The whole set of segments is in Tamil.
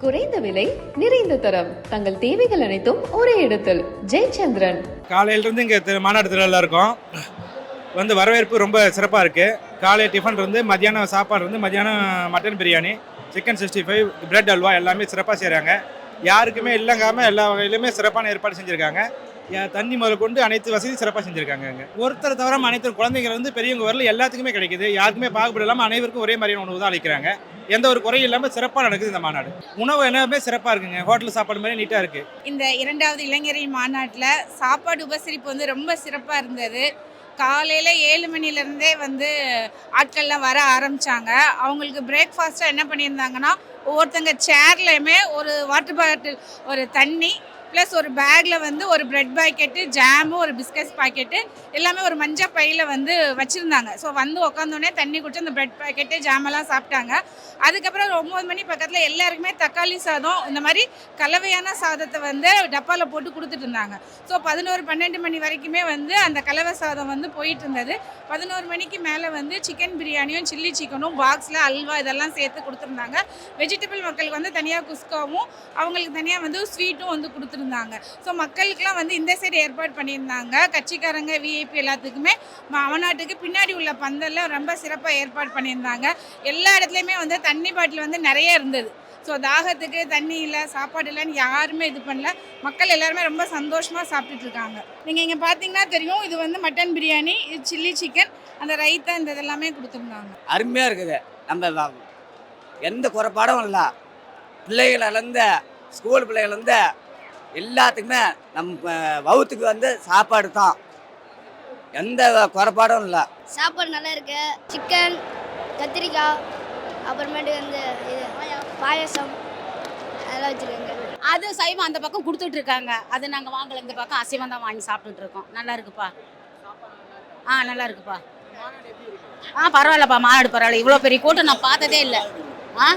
குறைந்த விலை நிறைந்த தரம். தங்கள் தேவைகள் அனைத்தும் ஒரே இடத்தில். ஜெயச்சந்திரன். காலையிலேருந்து இங்கே மாநாடு திருவிழா இருக்கோம். வந்து வரவேற்பு ரொம்ப சிறப்பாக இருக்குது காலை டிஃபன் இருந்து மத்தியானம் சாப்பாடு இருந்து மத்தியானம் mutton biryani chicken sixty five bread halwa எல்லாமே சிறப்பாக செய்கிறாங்க யாருக்குமே இல்லங்காமல் எல்லா வகையிலுமே சிறப்பான ஏற்பாடு செஞ்சுருக்காங்க. தண்ணி முதல் கொண்டு அனைத்து வசதியும் சிறப்பாக செஞ்சுருக்காங்க அங்கே. ஒருத்தர் தவிர அனைத்து குழந்தைங்க வந்து பெரியவங்க வரல எல்லாத்துக்குமே கிடைக்குது. யாருக்குமே பாகுபாடு இல்லாமல் அனைவருக்கும் ஒரே மாதிரியான உணவு தான் அளிக்கிறாங்க. எந்த ஒரு குறையும் இல்லாமல் சிறப்பாக நடக்குது இந்த மாநாடு. உணவு எல்லாமே சிறப்பாக இருக்குங்க. ஹோட்டல் சாப்பாடு மாதிரி நீட்டாக இருக்குது இந்த இரண்டாவது இளைஞரின் மாநாட்டில் சாப்பாடு உபசரிப்பு வந்து ரொம்ப சிறப்பாக இருந்தது. காலையில் ஏழு மணிலேருந்தே வந்து ஆட்கள்லாம் வர ஆரம்பித்தாங்க அவங்களுக்கு பிரேக்ஃபாஸ்ட்டாக என்ன பண்ணியிருந்தாங்கன்னா ஒவ்வொருத்தங்க சேர்லையுமே ஒரு வாட்டர் பாட்டில் ஒரு தண்ணி ப்ளஸ் ஒரு பேக்கில் வந்து ஒரு ப்ரெட் பாக்கெட்டு ஜாமு ஒரு பிஸ்கட் பாக்கெட்டு எல்லாமே ஒரு மஞ்சள் பையில் வந்து வச்சுருந்தாங்க. ஸோ வந்து உட்காந்தோடனே தண்ணி குடிச்சு அந்த ப்ரெட் பாக்கெட்டு ஜாமெல்லாம் சாப்பிட்டாங்க. அதுக்கப்புறம் ஒரு ஒம்பது மணி பக்கத்தில் எல்லாருக்குமே தக்காளி சாதம் இந்த மாதிரி கலவையான சாதத்தை வந்து டப்பாவில் போட்டு கொடுத்துட்டு இருந்தாங்க. ஸோ பதினோரு பன்னெண்டு மணி வரைக்குமே வந்து அந்த கலவை சாதம் வந்து போயிட்டு இருந்தது. பதினோரு மணிக்கு மேலே வந்து சிக்கன் பிரியாணியும் சில்லி சிக்கனும் பாக்ஸில் அல்வா இதெல்லாம் சேர்த்து கொடுத்துருந்தாங்க. வெஜிடபிள் மக்களுக்கு வந்து தனியாக குஸ்காவும் அவங்களுக்கு தனியாக வந்து ஸ்வீட்டும் வந்து கொடுத்து கொடுத்துருந்தாங்க ஸோ மக்களுக்கெலாம் வந்து இந்த சைடு ஏற்பாடு பண்ணியிருந்தாங்க. கட்சிக்காரங்க விஐபி எல்லாத்துக்குமே மாநாட்டுக்கு பின்னாடி உள்ள பந்தலில் ரொம்ப சிறப்பாக ஏற்பாடு பண்ணியிருந்தாங்க. எல்லா இடத்துலையுமே வந்து தண்ணி பாட்டில் வந்து நிறைய இருந்தது. ஸோ தாகத்துக்கு தண்ணி இல்லை சாப்பாடு இல்லைன்னு யாருமே இது பண்ணல. மக்கள் எல்லாருமே ரொம்ப சந்தோஷமாக சாப்பிட்டுட்டு இருக்காங்க நீங்கள் இங்கே பார்த்தீங்கன்னா தெரியும் இது வந்து மட்டன் பிரியாணி இது சில்லி சிக்கன் அந்த ரைத்தா இந்த இதெல்லாமே கொடுத்துருந்தாங்க. அருமையாக இருக்குது. நம்ம எந்த குறைபாடும் இல்லை. பிள்ளைகளிலேருந்து ஸ்கூல் பிள்ளைகளிலேருந்து எல்லாத்துக்குமே நம்ம வவுத்துக்கு வந்து சாப்பாடு தான். எந்த குறைபாடும் இல்லை. சாப்பாடு நல்லா இருக்கு. சிக்கன் கத்திரிக்காய் அப்புறமேட்டு வந்து இது பாயாசம் அதெல்லாம் வச்சுருக்காங்க. அது சைவம் அந்த பக்கம் கொடுத்துட்டு இருக்காங்க. அது நாங்கள் வாங்கல. இந்த பக்கம் அசைவம் தான் வாங்கி சாப்பிட்டுட்டு இருக்கோம். நல்லா இருக்குப்பா. ஆ நல்லா இருக்குப்பா. ஆ பரவாயில்லப்பா. மாநாடு பரவாயில்ல. இவ்வளோ பெரிய கூட்டம் நான் பார்த்ததே இல்லை. ஆ?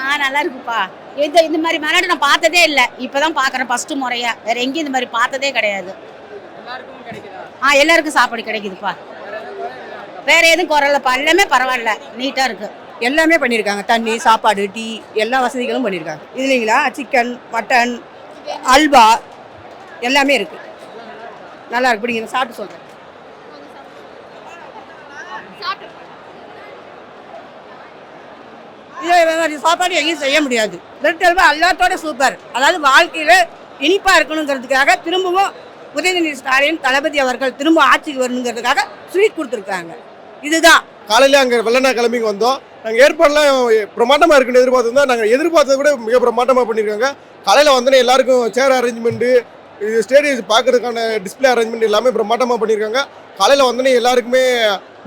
ஆ நல்லா இருக்குப்பா இந்த இந்த மாதிரி மாநாடு நான் பார்த்ததே இல்லை. இப்போ தான் பார்க்குறேன் ஃபஸ்ட்டு முறையா. வேற எங்கேயும் இந்த மாதிரி பார்த்ததே கிடையாது. ஆ எல்லாருக்கும் சாப்பாடு கிடைக்குதுப்பா. வேற எதுவும் குறையில்லப்பா எல்லாமே பரவாயில்ல. நீட்டாக இருக்குது எல்லாமே பண்ணியிருக்காங்க. தண்ணி சாப்பாடு டீ எல்லா வசதிகளும் பண்ணியிருக்காங்க. இதுலைங்களா சிக்கன் மட்டன் அல்வா எல்லாமே இருக்கு. நல்லா இருக்கு. பிடிங்க சாப்பிட்டு சொல்கிறேன் இதே சாப்பாடு எங்கேயும் செய்ய முடியாது. பிரெட் அல்வா எல்லாத்தோட சூப்பர் அதாவது வாழ்க்கையில் இனிப்பாக இருக்கணுங்கிறதுக்காக திரும்பவும் உதயநிதி ஸ்டாலின் தளபதி அவர்கள் திரும்ப ஆட்சிக்கு வரணுங்கிறதுக்காக ஸ்வீட் கொடுத்துருக்காங்க இதுதான். காலையில் அங்கே வெள்ளனா கிளம்பி வந்தோம். நாங்கள் ஏற்பாடுலாம் பிரமாண்டமாக இருக்குன்னு எதிர்பார்த்துருந்தோம். நாங்கள் எதிர்பார்த்ததை விட மிக பிரமாண்டமாக பண்ணியிருக்காங்க காலையில் வந்தோடனே எல்லாருக்கும் சேர் அரேஞ்ச்மெண்ட்டு இது ஸ்டேடியம் பார்க்கறதுக்கான டிஸ்ப்ளே அரேஞ்ச்மெண்ட் எல்லாமே பிரமாண்டமாக பண்ணியிருக்காங்க காலையில் வந்தோடனே எல்லாருக்குமே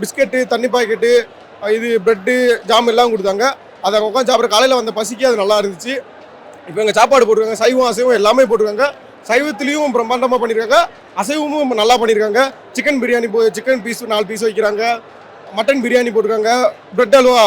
பிஸ்கெட்டு தண்ணி பாக்கெட்டு இது ப்ரெட்டு ஜாம் எல்லாம் கொடுத்தாங்க. அதை உட்காந்து சாப்பிட்ற காலையில் வந்த பசிக்கு அது நல்லா இருந்துச்சு. இப்போ எங்கள் சாப்பாடு போட்டிருக்காங்க சைவம் அசைவம் எல்லாமே போட்டிருக்காங்க. சைவத்துலேயும் பிரம்மாண்டமாக பண்ணியிருக்காங்க அசைவமும் நல்லா பண்ணியிருக்காங்க சிக்கன் பிரியாணி போ சிக்கன் பீஸ் நாலு பீஸ் வைக்கிறாங்க. மட்டன் பிரியாணி போட்டிருக்காங்க. பிரெட் அல்வா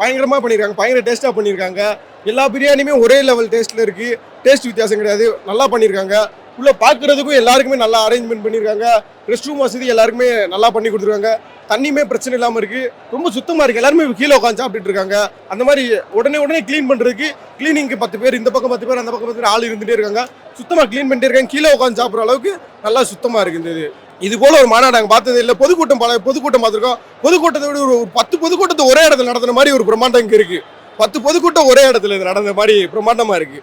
பயங்கரமாக பண்ணியிருக்காங்க பயங்கர டேஸ்ட்டாக பண்ணியிருக்காங்க எல்லா பிரியாணியுமே ஒரே லெவல் டேஸ்ட்டில் இருக்குது டேஸ்ட் வித்தியாசம் கிடையாது. நல்லா பண்ணியிருக்காங்க உள்ளே பார்க்குறதுக்கும் எல்லாருக்குமே நல்லா அரேஞ்ச்மெண்ட் பண்ணியிருக்காங்க ரெஸ்ட் ரூம் வசதி எல்லாருக்குமே நல்லா பண்ணி கொடுத்துருக்காங்க. தண்ணியுமே பிரச்சனை இல்லாமல் இருக்குது ரொம்ப சுத்தமாக இருக்குது எல்லாருமே கீழே உட்காந்து சாப்பிட்டுட்டு இருக்காங்க. அந்த மாதிரி உடனே உடனே க்ளீன் பண்ணுறதுக்கு க்ளீனிங்க்கு பத்து பேர் இந்த பக்கம் பத்து பேர் அந்த பக்கம் பத்து பேர் ஆள் இருந்துகிட்டே இருக்காங்க. சுத்தமாக க்ளீன் பண்ணிட்டே இருக்காங்க. கீழே உட்காந்து சாப்பிட்ற அளவுக்கு நல்லா சுத்தமாக இருக்குது இது. இது போல ஒரு மாநாடு நாங்கள் பார்த்தது இல்லை. பொதுக்கூட்டம் பல பொதுக்கூட்டம் பார்த்துருக்கோம். பொதுக்கூட்டத்தை விட ஒரு பத்து பொதுக்கூட்டத்தை ஒரே இடத்துல நடத்துன மாதிரி ஒரு பிரம்மாண்டம் இங்கே இருக்குது பத்து பொதுக்கூட்டம் ஒரே இடத்துல நடந்த மாதிரி பிரம்மாண்டமாக இருக்குது